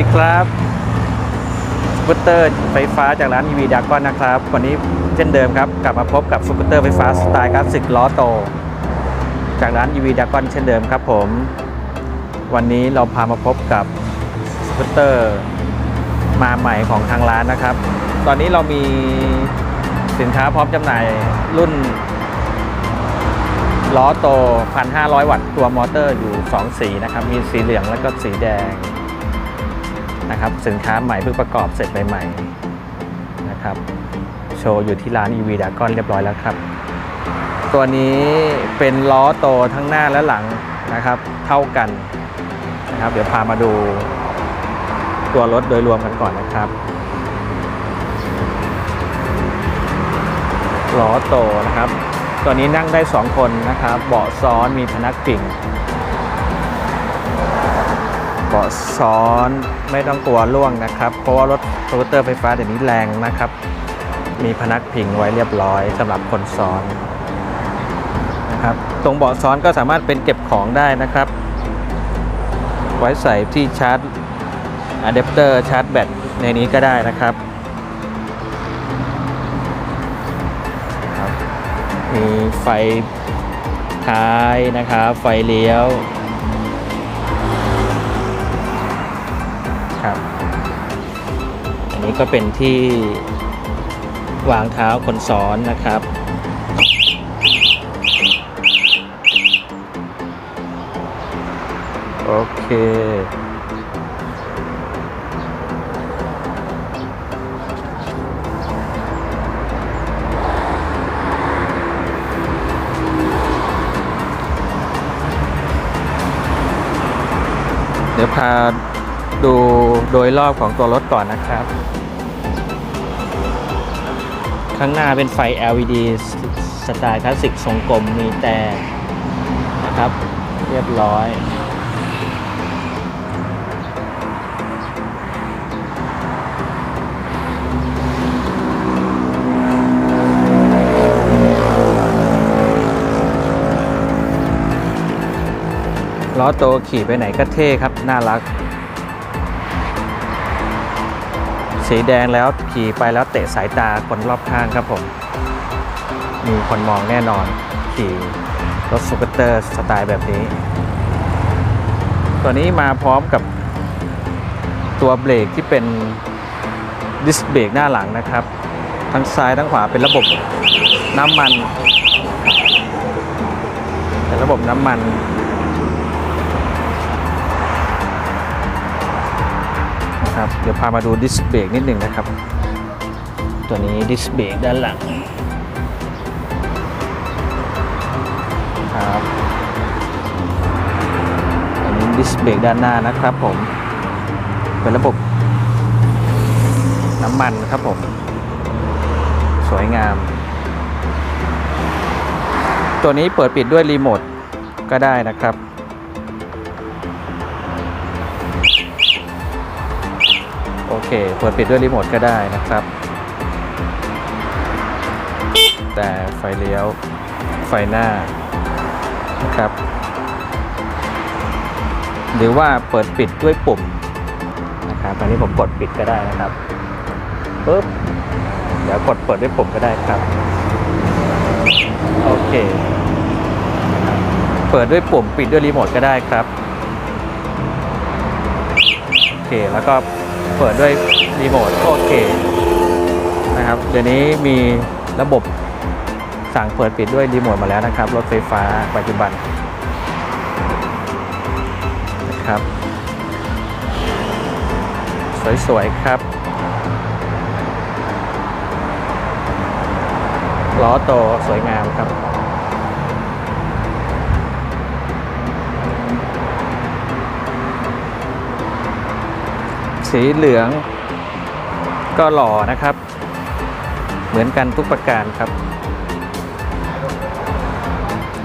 ดีครับสกูตเตอร์ไฟฟ้าจากร้าน EV d a g o n นะครับ วันนี้เช่นเดิมครับ กลับมาพบกับสกูตเตอร์ไฟฟ้าสไตล์คลาสสิกล้อโต จากร้าน EV d a g o n เช่นเดิมครับผม วันนี้เราพามาพบกับสกูตเตอร์มาใหม่ของทางร้านนะครับ ตอนนี้เรามีสินค้าพร้อมจำหน่ายรุ่นล้อโต 1,500 วัตต์ ตัวมอเตอร์อยู่ 2 สีนะครับ มีสีเหลืองแล้วก็สีแดง นะครับสินค้าใหม่เพิ่งประกอบเสร็จใหม่ๆนะครับโชว์อยู่ที่ร้าน EV d a g o n เรียบร้อยแล้วครับ ตัวนี้เป็นล้อโตทั้งหน้าและหลังนะครับ เท่ากันนะครับ เดี๋ยวพามาดูตัวรถโดยรวมกันก่อนนะครับล้อโตนะครับ ตัวนี้นั่งได้ 2 คนนะครับ เบาะซ้อนมีพนักพิง เบาะซ้อนไม่ต้องกลัวล่วงนะครับ เพราะว่ารถสกูตเตอร์ไฟฟ้าเดี๋ยวนี้แรงนะครับ มีพนักพิงไว้เรียบร้อยสำหรับคนซ้อนนะครับ ตรงเบาะซ้อนก็สามารถเป็นเก็บของได้นะครับ ไว้ใส่ที่ชาร์จอะแดปเตอร์ชาร์จแบตในนี้ก็ได้นะครับมีไฟท้ายนะครับ ไฟเลี้ยว ครับ อันนี้ก็เป็นที่วางเท้าคนซ้อนนะครับ โอเคเดี๋ยวพา ดูโดยรอบของตัวรถก่อนนะครับ ข้างหน้าเป็นไฟ LED สไตล์คลาสสิกทรงกลมมีแต่นะครับ เรียบร้อยล้อโตขี่ไปไหนก็เท่ครับ น่ารัก สีแดงแล้วขี่ไปแล้วเตะสายตาคนรอบข้างครับผม มีคนมองแน่นอน ขี่รถสกูตเตอร์สไตล์แบบนี้ ตัวนี้มาพร้อมกับตัวเบรกที่เป็นดิสเบรกหน้าหลังนะครับ ทั้งซ้ายทั้งขวาเป็นระบบน้ำมัน เป็นระบบน้ำมัน นะครับ เดี๋ยวพามาดูดิสเบรกนิดหนึ่งนะครับ ตัวนี้ดิสเบรกด้านหลังครับอันนี้ดิสเบรกด้านหน้านะครับผม เป็นระบบน้ำมันครับผม สวยงาม ตัวนี้เปิดปิดด้วยรีโมทก็ได้นะครับ เคเปิดปิดด้วยรีโมทก็ได้นะครับ แต่ไฟเลี้ยวไฟหน้านะครับ หรือว่าเปิดปิดด้วยปุ่มนะครับตอนนี้ผมกดปิดก็ได้นะครับปุ๊บเดี๋ยวกดเปิดด้วยปุ่มก็ได้ครับ โอเค เปิดด้วยปุ่มปิดด้วยรีโมทก็ได้ครับ โอเคแล้วก็ เปิดด้วยรีโมทก็โอเคนะครับ เดี๋ยวนี้มีระบบสั่งเปิดปิดด้วยรีโมทมาแล้วนะครับ รถไฟฟ้าปัจจุบันนะครับ สวยๆครับล้อโตสวยงามครับ สีเหลือง ก็หล่อนะครับ เหมือนกันทุกประการครับ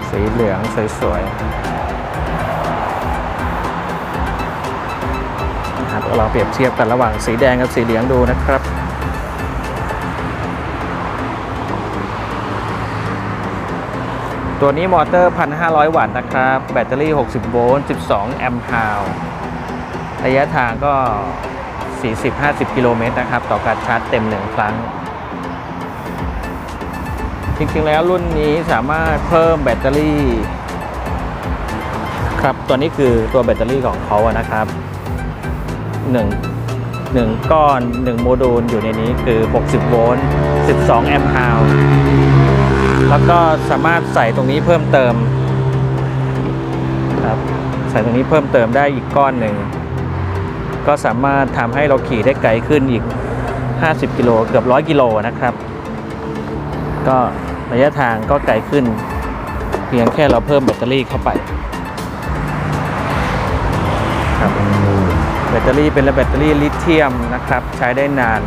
สีเหลืองสวยๆนะครับเราเปรียบเทียบกันระหว่างสีแดงกับสีเหลืองดูนะครับตัวนี้มอเตอร์ 1,500 วัตต์นะครับ แบตเตอรี่ 60 โวลต์ 12 แอมป์ฮาวระยะทางก็ 40-50 กิโลเมตรนะครับ ต่อการชาร์จเต็มหนึ่งครั้ง จริงๆแล้วรุ่นนี้สามารถเพิ่มแบตเตอรี่ ครับตัวนี้คือตัวแบตเตอรี่ของเขานะครับ1 1 ก้อน 1 โมดูลอยู่ในนี้คือ 60 โวลต์ 12 แอมป์ฮาวแล้วก็สามารถใส่ตรงนี้เพิ่มเติมครับใส่ตรงนี้เพิ่มเติมได้อีกก้อนหนึ่ง ก็สามารถทำให้เราขี่ได้ไกลขึ้นอีก 50 กิโลเกือบ100กิโลนะครับ ก็ระยะทางก็ไกลขึ้น เพียงแค่เราเพิ่มแบตเตอรี่เข้าไปครับแบตเตอรี่เป็นแบตเตอรี่ลิเธียมนะครับ ใช้ได้นาน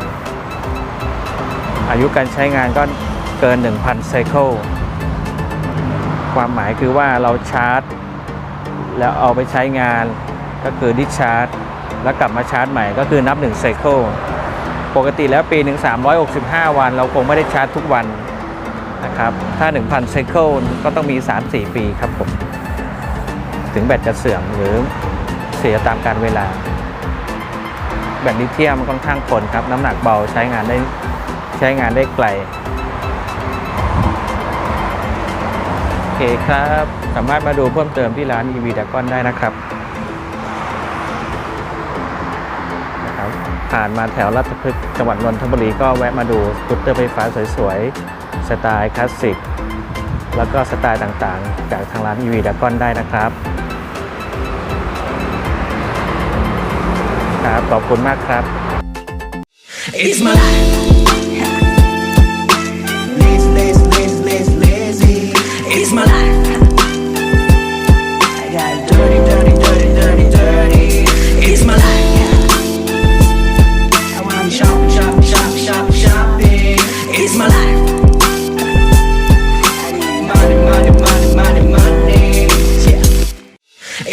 อายุการใช้งานก็เกิน 1,000ไซเคิลความหมายคือว่าเราชาร์จ แล้วเอาไปใช้งานก็คือดิชาร์จ แล้วกลับมาชาร์จใหม่ก็คือนับ1ไซเคิลปกติแล้วปีหนึ่ง365 วัน เราคงไม่ได้ชาร์จทุกวันนะครับ ถ้า 1,000ไซเคิลก็ต้องมี 3-4 ปีครับผม ถึงแบตจะเสื่อมหรือเสียตามการเวลา แบตลิเธียมค่อนข้างทนครับ น้ำหนักเบาใช้งานได้ใช้งานได้ไกล โอเคครับ สามารถมาดูเพิ่มเติมที่ร้าน EV d r a g o n ได้นะครับ ผ่านมาแถวรัฐพฤกษ์จังหวัดนนทบุรีก็แวะมาดูสกูตเตอร์ไฟฟ้าสวยๆ สไตล์คลาสสิก แล้วก็สไตล์ต่างๆ จากทางร้าน EV d r a g o n ได้นะครับครับขอบคุณมากครับ It's my life. Lazy, lazy, lazy, lazy, lazy. It's my life.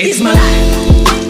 It's my life.